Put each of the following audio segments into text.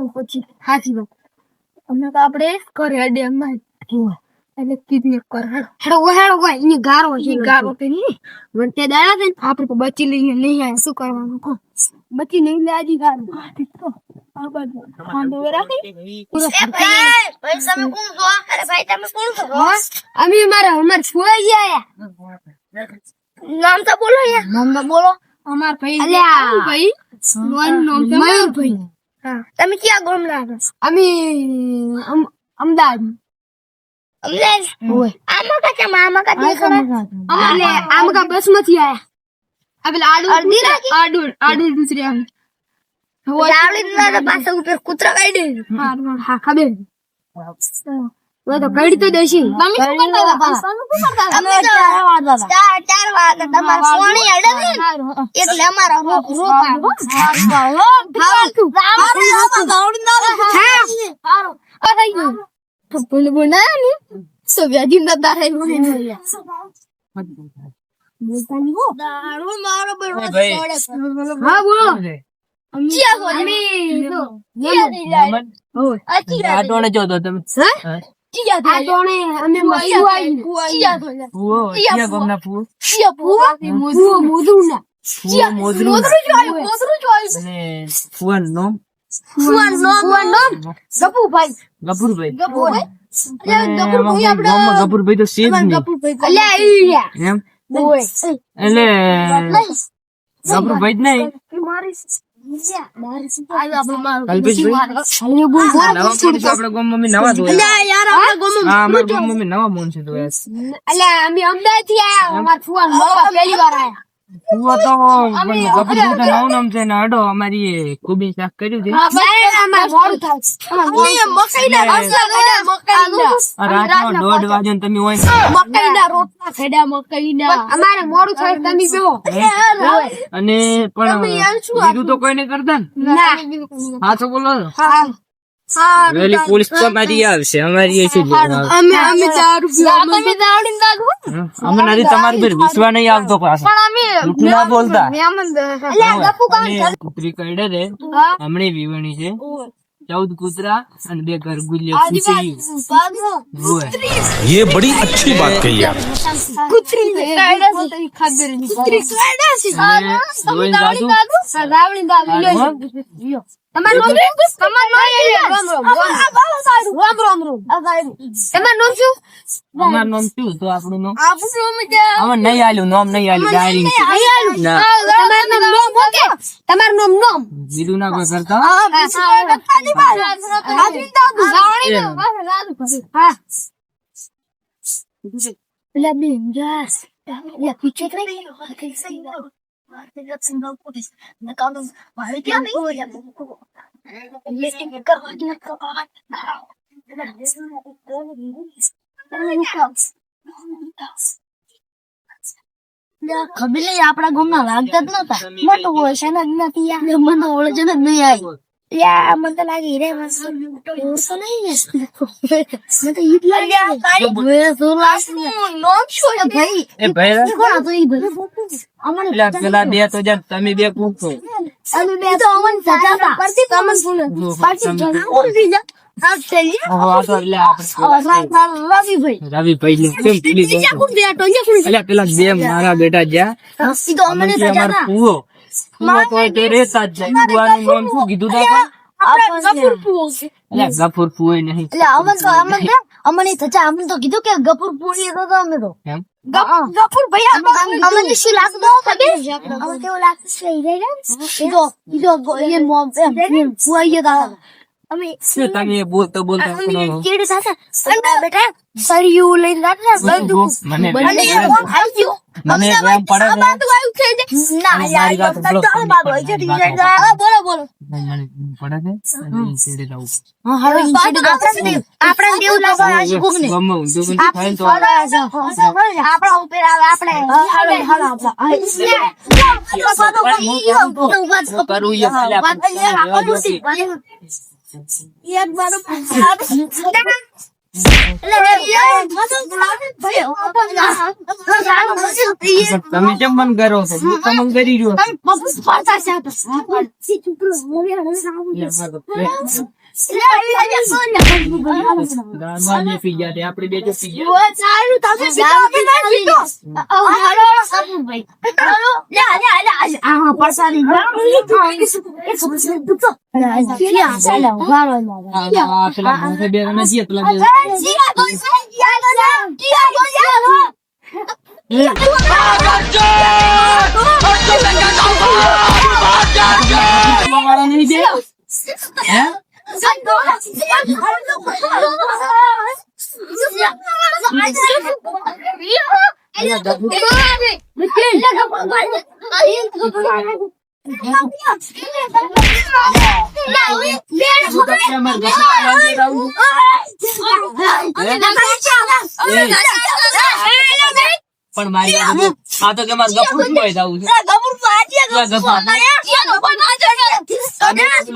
Machine પછી સાચી વાત. અમે તો આપણે કર્યા ડેમમાં એટલે કીધું એક કર હેડો હેડો ભાઈ ઈ ગારો છે. ગારો તો નહીં વંટે દાડા છે આપણે તો બચી લઈને નહીં આવે શું કરવાનું કો બચી નહીં લે આજી ગારો. ઠીક તો ભાઈ ભાઈ અમે મારા અમાર ગયા નામ તો બોલો યાર નામ તો બોલો. અમાર ભાઈ. અલ્યા. ભાઈ? તો મયુરભાઈ હા તમે ક્યાં ગામના છો અમે અમ- અમદાવાદ આમાં કા ચમ આમાં કા એટલે આમ કા બસમાંથી આયા આ પેલા આડું? આડું આડું દૂસરી આમ રાવળી ના પાસે ઉપર કૂતરા કાઢી હા હા ખબર તો કઈડી તો દેશી તમે શું કરતા હતા તમે શું કરતા અમે તો ચાર ચાર વાગે તમારે સોણી અડે એટલે અમારા રોપ રોપ દારૂ મારો બરો હા બોલો ચિયા અમે જો તમે અમે ચિયા મોદરું મોદરું જોયું મોદરું જોયું અને ફુવાનું નામ ફુવાન નો. ગપુભાઈ ગફુરભાઈ ગપુર અને આમાં કોઈ ગામમાં ગફુરભાઈ તો છે જ નહીં અલ્યા ઈ રહ્યા એમ ઓય એટલે ગફુરભાઈ જ Gapur કલ્પેશભાઈ નવા માણસો આપણા ગામમાં મેં નવા જોયા યાર આપણા ગામમાં હા અમારા અમદાવાદથી આયા અમારા ફુવા પહેલી વાર આયા. તો નામ છે ને અડો અમારી કોબી શાક કર્યું છે. અમાર મોડું થાય મકાઈના રોટલા ખાધા મકાઈના. આ રાતનો દોઢ વાગે તમે હોય મકાઈના રોટલા મકાઈના. અમારે મોડું થાય તમે જો અને પણ બીજું તો કોઈ નહીં કરતા ને. હા તો બોલો. હા. વેલી પોલીસ તો અમારી આવશે અમારી એ શું જોવાનું? અમે અમે દારૂ તમે દારૂ દારૂ હં? અમને નથી તમારી પર વિશ્વા નહીં આવતો પાછો પણ અમે જૂઠું ના બોલતા મેમન અને કૂતરી કરડે છે હમણે વિવણી છે ચૌદ કૂતરા અને બે ગરગુલિયા ખુશી હોય. ये बड़ी अच्छी बात कही आप કુતરી ખબર નહીં કુતરી? તમાર નામ તમાર નામ રામ રામ રામ. તમાર નામ શું અમારું નામ શું તો આપણું નામ આપણું નામ અમે નહીં આલ્યું નામ નહીં આલ્યું ડાયરી છે ના. તમાર નામ નામ ઓકે. તમાર નામ નામ. બીજું ના કરતા? હા. પેલા બેન જાસ યા પીછે ખબર નહીં આપણા ગામના લાગતા જ નતા મને જ નથી મને તો ઓળશે જ નહીં આવી યા મને તો લાગે રે ઓળશો નહીં ને મને તો ઈદ લાગે મેં તો શું છે ભાઈ એ ભાઈ કોણ હતો ઈ ભાઈ અમને પેલા બે તો જ્યાં તમે બે પૂછો અમે બે તો અમન સજા હતા પરથી તમને ફૂલ પાછી જણ થઈ જા આ થઈ ઓહો, આ તો એટલે આપણે રવિ ભાઈ રવિ ભાઈ ને કેમ ભૂલી બીજા ગયો કોણ બે ટોંગે ફૂલ એટલે પેલા બે મારા બેટા જ્યાં અમાર હતા ફૂવો ફૂવો તો રેતા જ જાય. ફૂવાનું નામ શું કીધું તા પણ? આપણે ગફુર ફૂલ એટલે ગફુર ફૂવો નહીં. એટલે તો અમન અમને થતા અમને તો કીધું કે ગફુર પૂરી તો અમે તો. ગફુર ભાઈ અમને શું લાગતું ખબર? અમને કેવું લાગતું છે? ઈ રે તો ઈ તો એ મોમ એમ ફુવાઈ અમે તમે બોલતો બોલતો આપણો- સાથે બેટા સરિયું લઈને રાખે બંદૂક મને પડે છે. બાદ આવ્યું છે જે ના મારી યાર બાદ હોય છે ટીચર હા બોલો બોલો મને પડે છે. હા હવે આપણે આપણે દેવું લાગો આ કોક ને ગમે ઊંધું ઊંધું થાય તો આપણા ઉપર આવે આપણે હાલો હાલો હું કરું ઈ એટલે આપણે રહેવા દો કે. તમે કેમ મન કરો છો? હું તો મન કરી રહ્યો Iya, પણ મારી આ તો- કે મારે ગફુર કોઈ જવું છે ગફુર.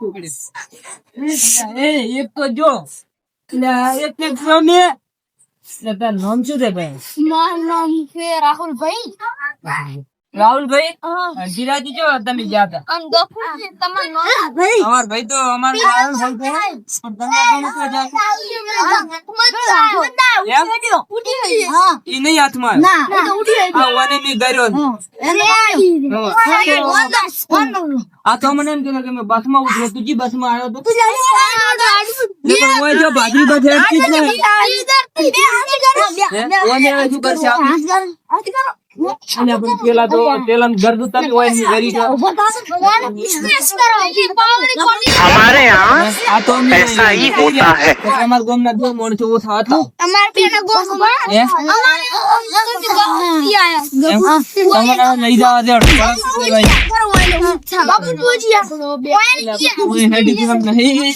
જા. જા, એક તો જો એક એક રમે તાર નામ શું છે ભાઈ જો તમે ગયા હતા આમ તમારું નામ અમાર ભાઈ તો અમાર રાહુલભાઈ તો પણ તમે કોણ છો જા? એમ? ઈ નહીં હાથમાં આવ્યો. આ વાને મેં ગર્યો જ. આ તો મને એમ કે મેં બસમાં ઉતર્યો તું. જી બસમાં આવ્યો તો પણ ઓય જો ભાગરી બસ હેઠી જ નહીં. ઓને શું કરશે? અને આપણે પેલા તો પેલા ગરદુ તમે ઓય ની ગરી છો. हमारे यहाँ આ તો અમને ऐसा ही होता है તો અમારા ગામના બે માણસો ઓછા હતા હે? એમ? તમારે લઈ જવા દે કોઈ હેડી કેમ નહીં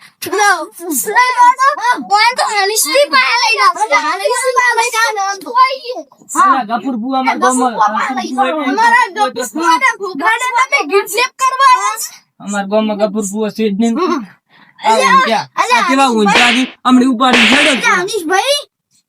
મંચીઓ કરો અને તમે ગરદુ કરો કોણ લે લઈ લો. તમે કોને- પેલા ગફુર બુઆ અમારા ગામમાં અમારા ગામમાં ગફુર બુઆ છે જ નહીં આ ઊંચા કેવા ઊંચા છે અમને ઉપાડી છેડો છે. ભાઈ અને આને તમે એ જતા રહો તો તમારો બુઆ પણ કરશો. મને કહે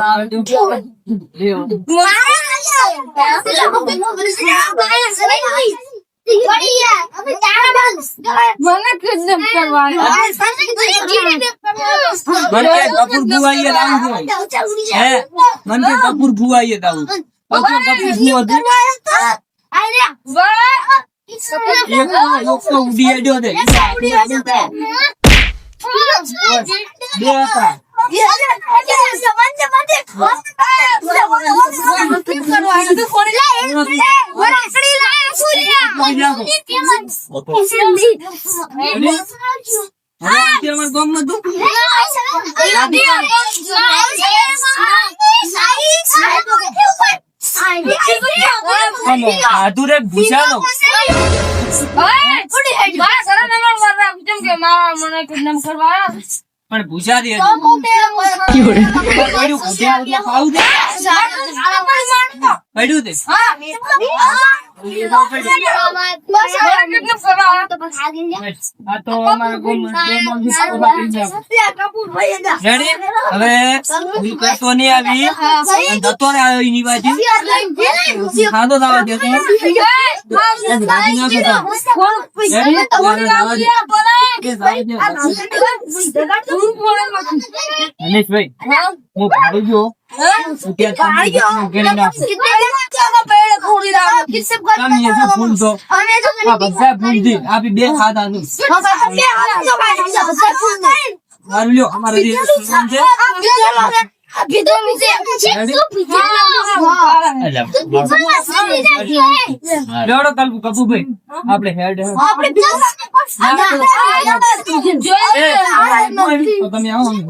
આવે તો. લે, મને કે કપૂર ભુવાઈએ લાવું છે. હે મને કે કપૂર ભુવો. એક તો એક તો ઉડી અડ્યો છે. બે હતા. હવે આથી અમારા ગામમાં તો આમ આધું રે ભૂસાનો પણ ભૂજા પડ્યું ખાવું દે. પડ્યું તે. આ તો અમારા ગયા. રેડી? હવે હું કરતો નહીં આવી. જતો રે આવ્યો એની બાજુ. ખાધો થવા દે? તો. મનીષભાઈ હું ભાડું જો. હું ત્યાં તમને ઘેરી નાખું. તમે એસે ફૂલ છો આ બધા ફૂલ થી આપી બે ખાધા છે મારું લ્યો અમારે જે નામ છે લેવડો કલ્પુ કપુભાઈ આપણે હેડ હેડ એ, તો તમે આવો ને.